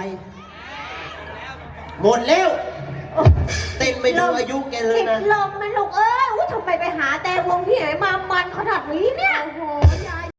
อยาย หมดแล้ว เต้นไม่ดูอายุแกเลยติดนะ ลมไหม่ลูกเอ้ยอุ๊ยทำไมไปหาแต่วงที่ไหนมามันขนาดนี้เนี่ย โอ้โห